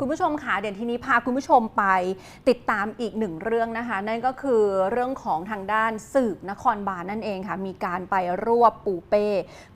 คุณผู้ชมค่ะเดี๋ยวทีนี้พาคุณผู้ชมไปติดตามอีกหนึ่งเรื่องนะคะ นั่นก็คือเรื่องของทางด้านสืบนครบาลนั่นเองค่ะ มีการไปรวบปูเป้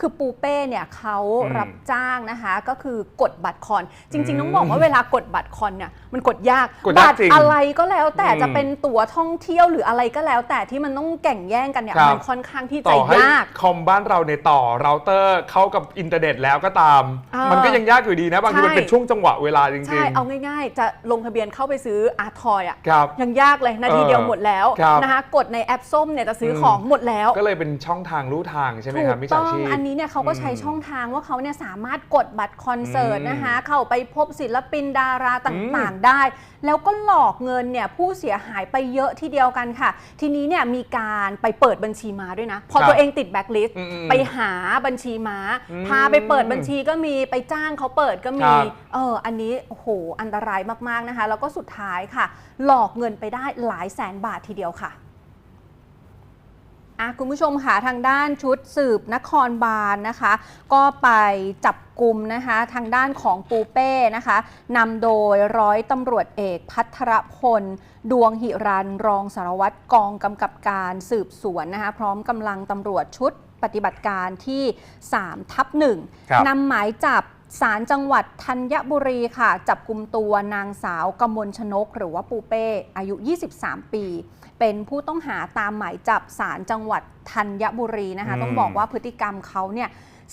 คือปูเป้เนี่ยเขาอืมรับจ้างนะคะ ก็คือกดบัตรคอน จริงอืมๆต้องบอกว่าเวลากดบัตรคอนเนี่ยมันกดยากกดยากบัตรจริงอะไรก็แล้วแต่อืมจะเป็นตั๋วท่องเที่ยวหรืออะไรก็แล้ว แต่ที่มันต้องแข่งแย่งกันเนี่ยครับ มันค่อนข้างที่จะต่อให้ยาก คอมบ้านเราในต่อเราเตอร์เข้ากับอินเทอร์เน็ตแล้วก็ตาม เออมันก็ยังยากอยู่ดีนะ บางทีใช่มันเป็นช่วงจังหวะเวลาจริใช่งเอาง่ายๆ จะลงทะเบียนเข้าไปซื้ออาร์ทอยอะๆครับยังยากเลยนาทีเออเดียวหมดแล้วครับนะคะกดในแอปส้มเนี่ยจะซื้ออมของหมดแล้ว ก็เลยเป็นช่องทางลู่ทางใช่ไหมถูครับกมิจต้ฉาองชีพอันนี้เนี่ยเขาก็ใช้อืมช่องทางว่าเขาเนี่ยสามารถกดบัตรคอนเสิร์ตอืมนะคะเข้าไปพบศิลปินดาราต่างๆได้ แล้วก็หลอกเงินเนี่ยผู้เสียหายไปเยอะทีเดียวกันค่ะ ทีนี้เนี่ยมีการไปเปิดบัญชีม้าด้วยนะ พอครับตัวเองติดแบ็คลิสต์อืมไปหาบัญชีม้าอืมพาไปเปิดบัญชีก็มีไปจ้างเขาเปิดก็มีครับเอออันนี้โอ้โหอันตรายมากๆนะคะ แล้วก็สุดท้ายค่ะ หลอกเงินไปได้หลายแสนบาททีเดียวค่ะอะคุณผู้ชมค่ะทางด้านชุดสืบนครบาลนะคะ ก็ไปจับกลุ่มนะคะทางด้านของปูเป้นะคะนำโดยร้อยตำรวจเอกพัทรพล ดวงหิรันรองสารวัตรกองกำกับการสืบสวนนะคะพร้อมกำลังตำรวจชุดปฏิบัติการที่ 3 ทับหนึ่งครับนำหมายจับ ศาลจังหวัดธัญบุรีค่ะ จับกลุ่มตัวนางสาวกมลชนก หรือว่าปูเป้อายุ 23 ปี เป็นผู้ต้องหาตามหมายจับศาลจังหวัดธัญบุรีนะคะอืมต้องบอกว่าพฤติกรรมเขาเนี่ย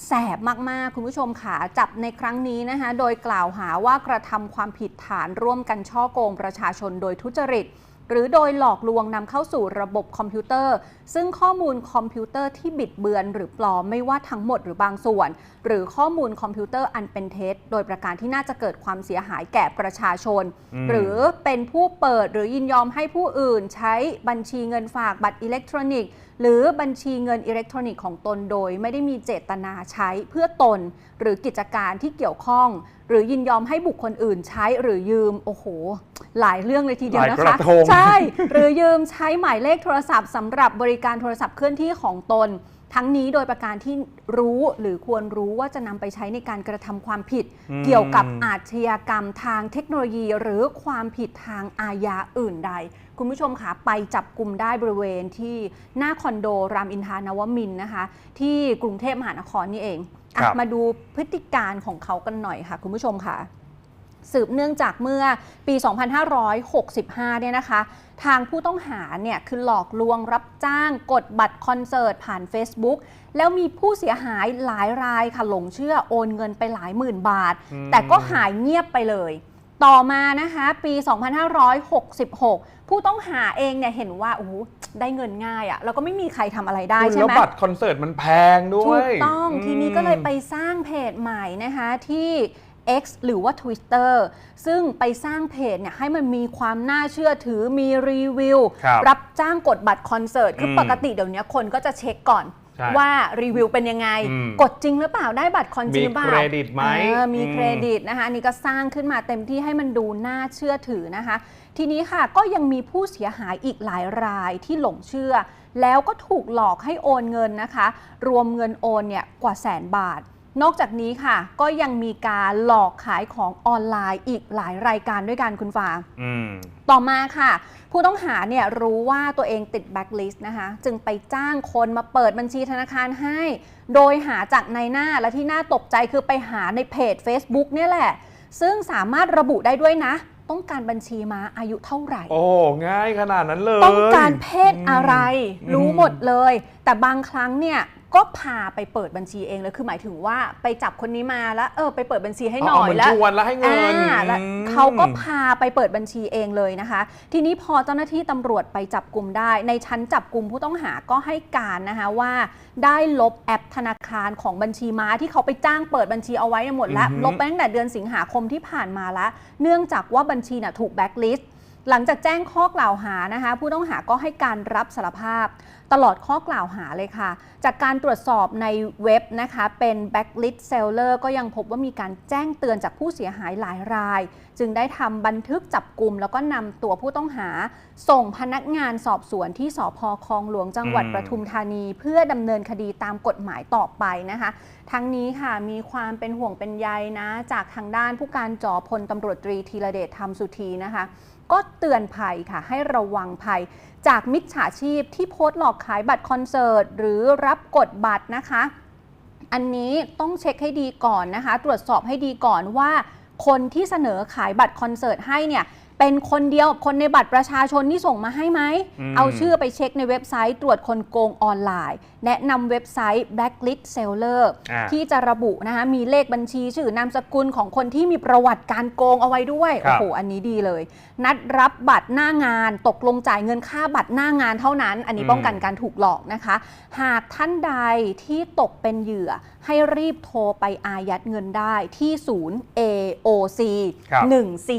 แสบมาก ๆ คุณผู้ชมค่ะจับในครั้งนี้นะคะ โดยกล่าวหาว่ากระทำความผิดฐานร่วมกันช่อโกงประชาชนโดยทุจริต หรือโดยหลอกลวงนำเข้าสู่ระบบคอมพิวเตอร์ ซึ่งข้อมูลคอมพิวเตอร์ที่บิดเบือน หรือปลอมไม่ว่าทั้งหมดหรือบางส่วน หรือข้อมูลคอมพิวเตอร์อันเป็นเท็จโดยประการที่น่าจะเกิดความเสียหายแก่ประชาชนอืมหรือเป็นผู้เปิดหรือยินยอมให้ผู้อื่น ใช้บัญชีเงินฝากบัตรอิเล็กทรอนิกส์หรือบัญชีเงินอิเล็กทรอนิกส์ของตนโดย ไม่ได้มีเจตนาใช้เพื่อตน หรือกิจการที่เกี่ยวข้อง หรือยินยอมให้บุคคลอื่นใช้หรือยืมโอ้โห หลายเรื่องเลยทีเดียวนะหลายกคะ ระทง ใช่ หรือยืมใช้หมายเลขโทรศัพท์สำหรับบริการโทรศัพท์เคลื่อนที่ของตน ทั้งนี้โดยประการที่รู้หรือควรรู้ว่าจะนำไปใช้ในการกระทำความผิด อืม เกี่ยวกับอาชญากรรมทางเทคโนโลยี หรือความผิดทางอาญาอื่นใด คุณผู้ชมคะไปจับกลุ่มได้บริเวณที่หน้าคอนโดรามอินทรานวมินทร์นะคะ ที่กรุงเทพมหานครนี่เองอะครับมาดูพฤติการของเขากันหน่อยค่ะ คุณผู้ชมค่ะ สืบเนื่องจากเมื่อปี 2565 เนี่ยนะคะ ทางผู้ต้องหาเนี่ยคือหลอกลวงรับจ้างกดบัตรคอนเสิร์ตผ่าน Facebook แล้วมีผู้เสียหายหลายรายค่ะหลงเชื่อโอนเงินไปหลายหมื่นบาทอืมแต่ก็หายเงียบไปเลย ต่อมานะคะปี 2566 ผู้ต้องหาเองเนี่ยเห็นว่าโอ้โหได้เงินง่ายอะแล้วก็ไม่มีใครทำอะไรได้ใช่แล้วไหมบัตรคอนเสิร์ตมันแพงด้วถูยกต้องทีนี้ก็เลยไปสร้างเพจใหม่นะคะที่ X หรือว่า Twitter ซึ่งไปสร้างเพจเนี่ยให้มันมีความน่าเชื่อถือมีรีวิวครับรับจ้างกดบัตรคอนเสิร์ต คืออมปกติเดี๋ยวนี้คนก็จะเช็คก่อนใช่ ว่ารีวิวเป็นยังไงอืมกดจริงหรือเปล่าได้บัตรคอนจริงหรือเปล่ามีเครดิตไหมเออมีอืมเครดิตนะคะอันนี้ก็สร้างขึ้นมาเต็มที่ให้มันดูน่าเชื่อถือนะคะ ทีนี้ค่ะก็ยังมีผู้เสียหายอีกหลายรายที่หลงเชื่อ แล้วก็ถูกหลอกให้โอนเงินนะคะ รวมเงินโอนเนี่ยกว่าแสนบาท นอกจากนี้ค่ะ ก็ยังมีการหลอกขายของออนไลน์อีกหลายรายการด้วยกันคุณฟางอืมต่อมาค่ะ ผู้ต้องหาเนี่ยรู้ว่าตัวเองติดแบ็คลิสต์นะคะ จึงไปจ้างคนมาเปิดบัญชีธนาคารให้ โดยหาจากในหน้าและที่น่าตกใจคือไปหาในเพจ Facebook เนี่ยแหละ ซึ่งสามารถระบุได้ด้วยนะ ต้องการบัญชีม้าอายุเท่าไหร่ โอ้ง่ายขนาดนั้นเลย ต้องการเพศอะไรอืมรู้หมดเลย แต่บางครั้งเนี่ย ก็พาไปเปิดบัญชีเองเลยคือหมายถึงว่าไปจับคนนี้มาแล้วเออไปเปิดบัญชีให้หน่อยเาเหมือนแล้วชวนแล้วให้เงินอ่าแล้วอืมเขาก็พาไปเปิดบัญชีเองเลยนะคะ ทีนี้พอเจ้าหน้าที่ตำรวจไปจับกลุ่มได้ ในชั้นจับกลุ่มผู้ต้องหาก็ให้การนะคะว่า ได้ลบแอปธนาคารของบัญชีม้าที่เขาไปจ้างเปิดบัญชีเอาไว้เนี่ยหมดแล้วอือฮึลบไปตั้งแต่เดือนสิงหาคมที่ผ่านมาแล้วเนื่องจากว่าบัญชีน่ะถูกแบ็คลิสต์ หลังจากแจ้งข้อกล่าวหานะคะ ผู้ต้องหาก็ให้การรับสารภาพ ตลอดข้อกล่าวหาเลยค่ะ จากการตรวจสอบในเว็บนะคะเป็น backlist seller ก็ยังพบว่ามีการแจ้งเตือนจากผู้เสียหายหลายราย จึงได้ทำบันทึกจับกลุ่ม แล้วก็นำตัวผู้ต้องหา ส่งพนักงานสอบสวนที่สพคลองหลวงจังหวัดอืมปทุมธานี เพื่อดำเนินคดีตามกฎหมายต่อไปนะคะ ทั้งนี้ค่ะมีความเป็นห่วงเป็นใยนะ จากทางด้านผู้การจอพลตำรวจตรีธีรเดชธรรมสุธีนะคะ ก็เตือนภัยค่ะ ให้ระวังภัย จากมิจฉาชีพที่โพสต์หลอกขายบัตรคอนเสิร์ต หรือรับกดบัตรนะคะ อันนี้ต้องเช็คให้ดีก่อนนะคะ ตรวจสอบให้ดีก่อนว่า คนที่เสนอขายบัตรคอนเสิร์ตให้เนี่ย เป็นคนเดียวกับคนในบัตรประชาชนที่ส่งมาให้ไหมอืมเอาชื่อไปเช็คในเว็บไซต์ตรวจคนโกงออนไลน์ แนะนำเว็บไซต์ Blacklist Seller อ่าที่จะระบุนะคะมีเลขบัญชีชื่อนามสกุลของคนที่มีประวัติการโกงเอาไว้ด้วยครัโอ้บโห อันนี้ดีเลย นัดรับบัตรหน้างานตกลงจ่ายเงินค่าบัตรหน้างานเท่านั้น อันนี้ป้องกันการถูกหลอกนะคะ หากท่านใดที่ตกเป็นเหยื่อให้รีบโทรไปอายัดเงินได้ที่ศูนย์ AOC ครับ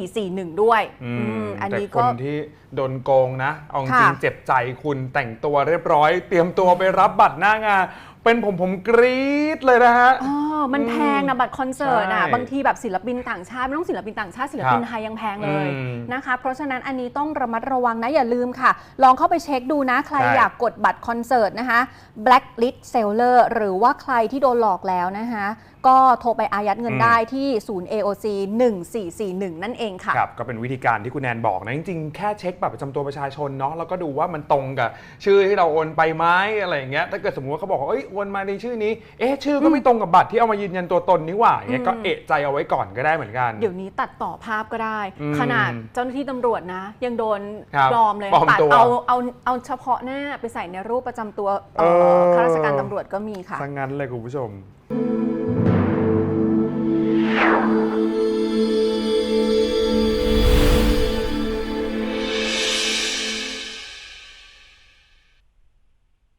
1441 ด้วยอือืมมอันแต่นี้คก็นที่โดนโกงนะ เอาจค่ะริงๆเจ็บใจคุณแต่งตัวเรียบร้อย เตรียมตัวไปรับบัตรหน้างานเป็นผมผมกรี๊ดเลยนะฮะ อ๋อมันแพงนะบัตรคอนเสิร์ตอะ ใช่บางทีแบบศิลปินต่างชาติ ไม่ต้องศิลปินต่างชาติศิลปินครับไทยยังแพงเลยอืมนะคะ เพราะฉะนั้นอันนี้ต้องระมัดระวังนะอย่าลืมค่ะ ลองเข้าไปเช็คดูนะ ใครใช่ อยากกดบัตรคอนเสิร์ตนะคะ blacklist seller หรือว่าใครที่โดนหลอกแล้วนะคะ ก็โทรไปอายัดเงินได้ที่ศูนย์ AOC 1441 นั่นเองค่ะ ครับก็เป็นวิธีการที่คุณแนนบอกนะ จริงๆ แค่เช็คบัตรประจำตัวประชาชนเนาะแล้วก็ดูว่ามันตรงกับ ชื่อที่เราโอนไปไหมอะไรอย่างเงี้ยถ้าเกิดสมมติว่าเขาบอกว่าเอ้ยโอนมาในชื่อนี้ เอ๊ะชื่อก็ไม่ตรงกับบัตรที่เอามายืนยันตัวตนนี่หว่าอย่างเงี้ยก็เอะใจเอาไว้ก่อนก็ได้เหมือนกัน เดี๋ยวนี้ตัดต่อภาพก็ได้ อืมขนาดเจ้าหน้าที่ตำรวจนะ ยังโดนครับปลอมเลยปลอมตัดตัวเอาเอาเอาเฉพาะหน้าไปใส่ในรูปประจำตัวเอ่อเออ ข้าราชการตำรวจก็มีค่ะ ทั้งนั้นเลยคุณผู้ชมอืม